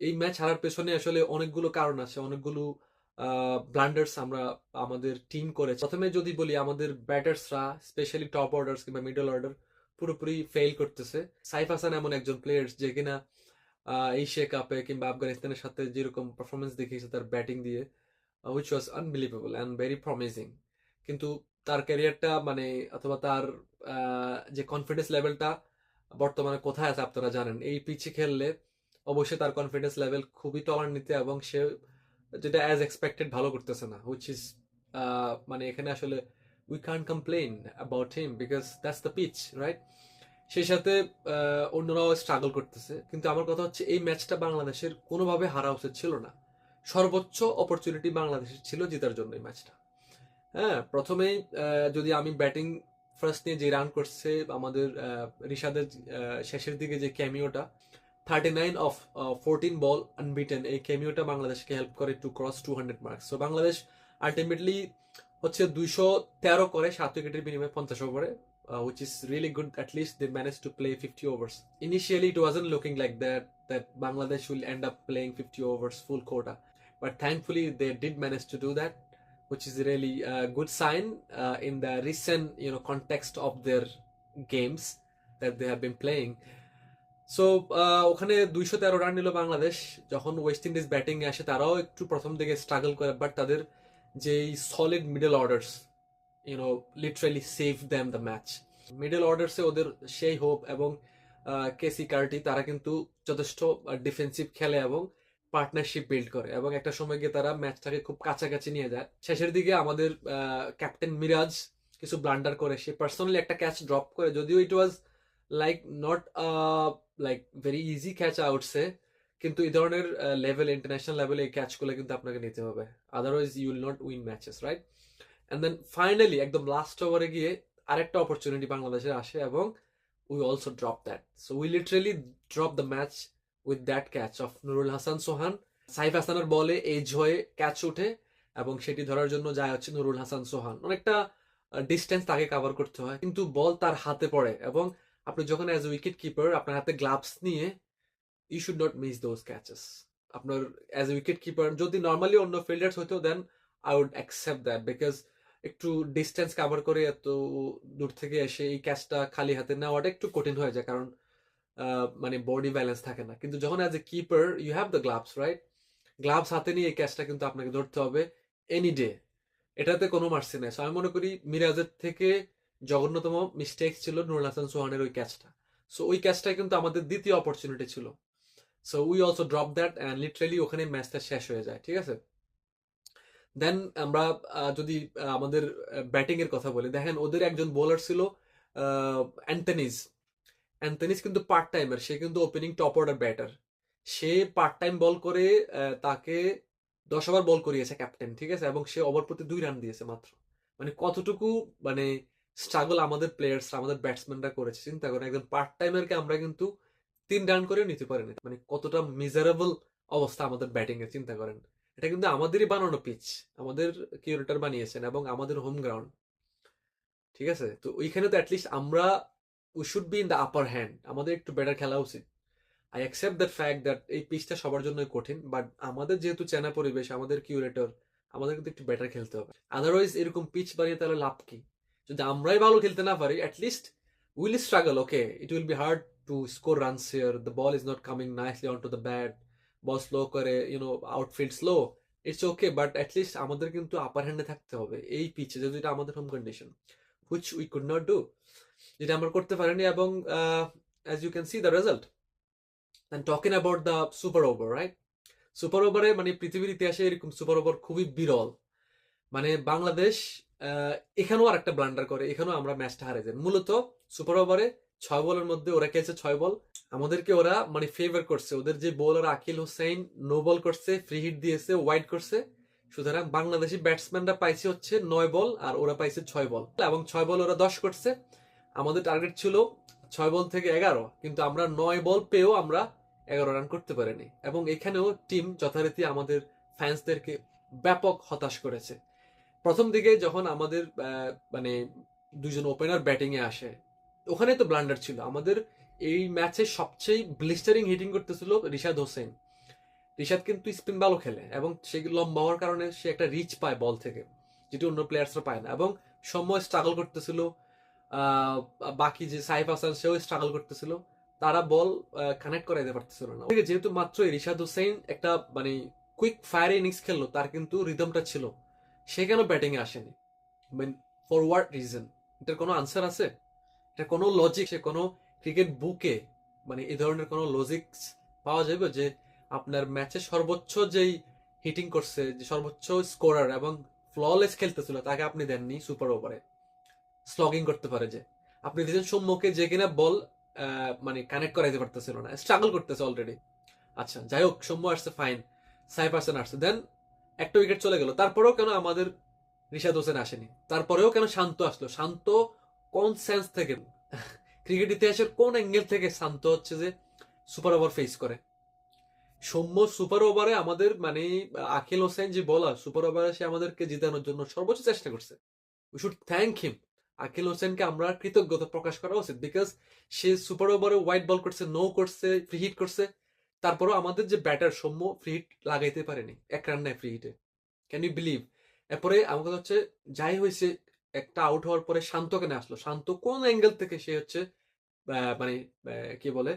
এই ম্যাচ হারার পেছনে আসলে অনেকগুলো কারণ আছে, অনেকগুলো ব্লান্ডার্স আমরা আমাদের টিম করেছে। প্রথমে যদি বলি, আমাদের ব্যাটার্সরা স্পেশালি টপ অর্ডার্স কিংবা মিডল অর্ডার পুরোপুরি ফেল করতেছে। সাইফ হাসান এমন একজন প্লেয়ার যে কিনা এশিয়া কাপে কিংবা আফগানিস্তানের সাথে যেরকম পারফরমেন্স দেখিয়েছে তার ব্যাটিং দিয়ে which was unbelievable and very promising কিন্তু তার ক্যারিয়ারটা মানে অথবা তার যে কনফিডেন্স লেভেলটা বর্তমানে কোথায় আছে আপনারা জানেন? এই পিচে খেললে অবশ্যই তার কনফিডেন্স লেভেল খুবই তলান্বিত এবং সে যেটা অ্যাজ এক্সপেক্টেড ভালো করতেছে না হুইচ ইজ মানে এখানে আসলে we can complain about him because that's the pitch right সেই সাথে অন্যরাও স্ট্রাগল করতেছে, কিন্তু আমার কথা হচ্ছে এই ম্যাচটা বাংলাদেশের কোনোভাবে হারা উচিত ছিল না। সর্বোচ্চ অপরচুনিটি বাংলাদেশের ছিল জেতার জন্য এই ম্যাচটা হ্যাঁ প্রথমেই যদি আমি ব্যাটিং ফার্স্ট নিয়ে যে রান করছে আমাদের রিশাদের শেষের দিকে যে ক্যামিওটা thirty nine off fourteen ball unbeaten এই ক্যামিওটা বাংলাদেশকে হেল্প করে to cross two hundred marks তো বাংলাদেশ আলটিমেটলি হচ্ছে দুইশো তেরো করে সাত উইকেটের বিনিময়ে পঞ্চাশ ওভারে which is really good. At least they managed to play 50 overs. Initially, it wasn't looking like that that Bangladesh will end up playing 50 overs full quota, but thankfully they did manage to do that, which is really a good sign uh, in the recent you know context of their games that they have been playing. So ওখানে দুইশো তেরো run নিল বাংলাদেশ। যখন West Indies batting এ আসে, তারাও একটু প্রথম দিকে স্ট্রাগল করে বাট তাদের যেই solid middle orders you know literally save them the match middle অর্ডার্সে ওদের সেই হোপ এবং কেসি কার্টি তারা কিন্তু যথেষ্ট ডিফেন্সিভ খেলে এবং পার্টনারশিপ বিল্ড করে এবং একটা সময় গিয়ে তারা ম্যাচটাকে খুব কাছাকাছি নিয়ে যায়। শেষের দিকে আমাদের ক্যাপ্টেন মিরাজ কিছু ব্লান্ডার করে, সে পার্সোনালি একটা ক্যাচ ড্রপ করে, যদিও it was like not like very easy catch আউটসে কিন্তু এই ধরনের লেভেল ইন্টারন্যাশনাল লেভেলে এই ক্যাচগুলো কিন্তু আপনাকে নিতে হবে। Otherwise you will not win matches right and then finally একদম লাস্ট ওভারে গিয়ে আরেকটা অপরচুনিটি বাংলাদেশে আসে এবং we also drop that so we literally drop the match with that catch of Nurul Hasan Sohan Saif হাসানের বলে এজ হয়ে ক্যাচ ওঠে এবং সেটি ধরার জন্য যায় হচ্ছে নুরুল হাসান সোহান অনেকটা ডিস্টেন্স তাকে কভার করতে হয়। কিন্তু বল তার হাতে পড়ে এবং আপনি যখন অ্যাজ এ উইকেট কিপার আপনার হাতে গ্লাভস নিয়ে you should not miss those catches আপনার অ্যাজ এ উইকেট কিপার যদি নর্মালি অন্য ফিল্ডার্স হইতো then I would accept that because একটু ডিস্টেন্স কাভার করে এত দূর থেকে এসে এই ক্যাচটা খালি হাতে নেওয়াটা একটু কঠিন হয়ে যায় কারণ মানে বডি ব্যালেন্স থাকে না। কিন্তু যখন as a keeper you have the gloves right gloves হাতে নিয়ে এই ক্যাচটা কিন্তু আপনাকে ধরতে হবে এনি ডে এটাতে কোনো মার্সি নেই। সো আমি মনে করি মিরাজের থেকে জঘন্যতম মিস্টেক ছিল নুরুল হাসান সোহানের ওই ক্যাচটা সো ওই ক্যাচটা কিন্তু আমাদের দ্বিতীয় অপরচুনিটি ছিল। So we also drop that and literally ওখানে ম্যাচটা শেষ হয়ে যায়, ঠিক আছে? দেন আমরা যদি আমাদের ব্যাটিং এর কথা বলি, দেখেন ওদের একজন বোলার ছিল অ্যান্টনিজ অ্যান্টনিজ কিন্তু পার্ট টাইমের সে কিন্তু ওপেনিং টপ অর্ডার ব্যাটার সে পার্ট টাইম বল করে তাকে দশ ওভার বল করিয়েছে ক্যাপ্টেন ঠিক আছে? এবং সে ওভার প্রতি দুই রান দিয়েছে মাত্র। মানে কতটুকু মানে স্ট্রাগল আমাদের প্লেয়ার্স আমাদের ব্যাটসম্যানরা করেছে। চিন্তা করেন একজন পার্ট টাইমারকে আমরা কিন্তু তিন রান করে নিতে পারিনি। মানে কতটা মিজারেবল অবস্থা আমাদের ব্যাটিং এর চিন্তা করেন। এটা কিন্তু আমাদেরই বানানো পিচ আমাদের কিউরেটার বানিয়েছেন এবং আমাদের হোম গ্রাউন্ড ঠিক আছে? তো ওইখানে তো অ্যাটলিস্ট আমরা we should be in the upper hand আমাদের একটু বেটার খেলা উচিত। I accept that fact that এই পিচটা সবার জন্যই কঠিন বাট আমাদের যেহেতু চেনা পরিবেশ, আমাদের কিউরেটর আমাদের কিন্তু একটু বেটার খেলতে হবে। আদারওয়াইজ এরকম পিচ বানিয়ে তাহলে লাভ কি? যদি আমরাই ভালো খেলতে না পারি at least will struggle okay it will be hard to score runs here the ball is not coming nicely on to the bat ball slow করে you know outfield slow it's okay but at least আমাদের কিন্তু আপার হ্যান্ডে থাকতে হবে। এই পিচে যেহেতু এটা আমাদের home condition which we could not do যেটা আমরা করতে পারিনি এবং as you can see the result and talking about the super over right super ওভারে মানে পৃথিবীর ইতিহাসে এরকম সুপার ওভার খুবই বিরল। মানে বাংলাদেশ এখানেও আর একটা ব্লান্ডার করে, এখানেও আমরা ম্যাচটা হারে যাই। মূলত সুপার ওভারে ছয় বলের মধ্যে ওরা খেলছে ছয় বল। আমাদেরকে ওরা মানে ফেভার করছে। ওদের যে bowler Akeal Hosein no ball করছে ফ্রি হিট দিয়েছে ওয়াইড করছে। সুতরাং বাংলাদেশি ব্যাটসম্যানরা পাইছে হচ্ছে নয় বল আর ওরা পাইছে ছয় বল। এবং ছয় বল ওরা দশ করছে। আমাদের টার্গেট ছিল ছয় বল থেকে এগারো, কিন্তু আমরা নয় বল পেয়েও আমরা এগারো রান করতে পারিনি। এবং এখানেও টিম যথারীতি আমাদের ফ্যান্সদেরকে ব্যাপক হতাশ করেছে। প্রথম দিকে যখন আমাদের মানে দুজন ওপেনার ব্যাটিং এ আসে, ওখানে তো ব্লান্ডার ছিল। আমাদের এই ম্যাচে সবচেয়ে ব্লিস্টারিং হিটিং করতেছিল রিশাদ হোসেন। রিশাদ কিন্তু স্পিন ভালো খেলে এবং সে লম্বা হওয়ার কারণে সে একটা রিচ পায় বল থেকে, যেটি অন্য প্লেয়ার্সরা পায় না। এবং সময় স্ট্রাগল করতেছিল বাকি যে সাইফ হাসান, সেও স্ট্রাগল করতেছিল। তারা বল কানেক্ট করাইতে পারতেছিল না। যেহেতু মাত্রই রিশাদ হোসেন একটা মানে কুইক ফায়ার ইনিংস খেললো, তার কিন্তু রিদমটা ছিল। সে কেন ব্যাটিং এ আসেনি? মিন ফর হোয়াট রিজন এটার কোনো আনসার আছে? এটা কোনো লজিক সে কোনো ক্রিকেট বুকে মানে এই ধরনের কোনো লজিক পাওয়া যাবে যে আপনার ম্যাচে সর্বোচ্চ যেই হিটিং করছে, যে সর্বোচ্চ স্কোরার এবং ফ্ললেস খেলতেছিল, তাকে আপনি দেননি সুপার ওভারে স্লগিং করতে পারে যে। আপনি দিয়েছেন সৌম্যকে যে কিনা বল মানে কানেক্ট করাইতে পারতেছিল না। স্ট্রাগল করতেছে অলরেডি আচ্ছা যাই হোক, সৌম্য আসছে ফাইন সাই পার্সেন্ট আসছে। দেন একটা উইকেট চলে গেল। তারপরেও কেন আমাদের রিশাদ হোসেন আসেনি? তারপরেও কেন শান্ত আসলো? শান্ত কোন সেন্স থেকে? ক্রিকেট ইতিহাসের কোন অ্যাঙ্গেল থেকে শান্ত হচ্ছে যে সুপার ওভার ফেস করে? সৌম্য সুপার ওভারে আমাদের মানে আখিল হোসেন যে বলার সুপার ওভারে সে আমাদেরকে জিতানোর জন্য সর্বোচ্চ চেষ্টা করছে। We should thank him Akeal হোসেনকে আমরা কৃতজ্ঞতা প্রকাশ করা উচিত বিকজ সে সুপার ওভারে হোয়াইট বল করছে নো করছে ফ্রি হিট করছে। তারপরও আমাদের যে ব্যাটার সৌম্য ফ্রি হিট লাগাইতে পারেনি, এক রান নেয় ফ্রি হিটে ক্যান ইউ বিলিভ এরপরে আমার কথা হচ্ছে, যাই হয়েছে, একটা আউট হওয়ার পরে শান্ত কেন আসলো। শান্ত কোন অ্যাঙ্গেল থেকে সে হচ্ছে মানে কি বলে,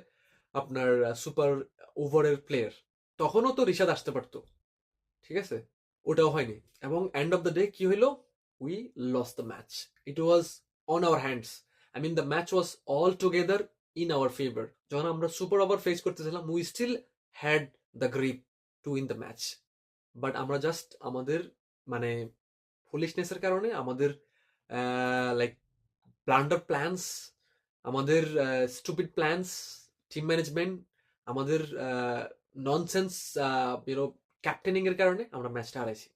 আপনার সুপার ওভারের প্লেয়ার তখনও তো রিশাদ আসতে পারতো। ঠিক আছে? ওটাও হয়নি। এবং এন্ড অফ দ্য ডে কি হইল? We loss the match it was on our hands I mean the match was all together in our favour যখন আমরা সুপার ওভার ফেস করতেছিলাম we still had the grip to win the match but আমরা just আমাদের মানে ফুলিশনেসের কারণে, আমাদের like blunder plans আমাদের স্টুপিড প্ল্যানস টিম ম্যানেজমেন্ট আমাদের ননসেন্স ইউনো ক্যাপ্টেনিং এর কারণে আমরা ম্যাচটা হারাইছি।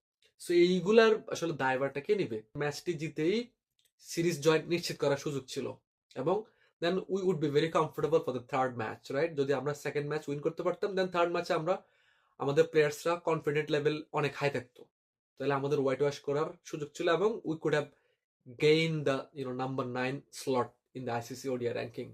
সো এইগুলার আসলে দায়ভারটা কে নিবে? ম্যাচটি জিতেই সিরিজ জয় নিশ্চিত করার সুযোগ ছিল। এবং then we would be very comfortable for the third match right যদি আমরা সেকেন্ড ম্যাচ উইন করতে পারতাম দেন থার্ড ম্যাচে আমরা আমাদের প্লেয়ার্সরা কনফিডেন্ট লেভেল অনেক হাই থাকতো। তাহলে আমাদের হোয়াইট ওয়াশ করার সুযোগ ছিল এবং we could have gain the you know number nine slot in the ICC ODI ranking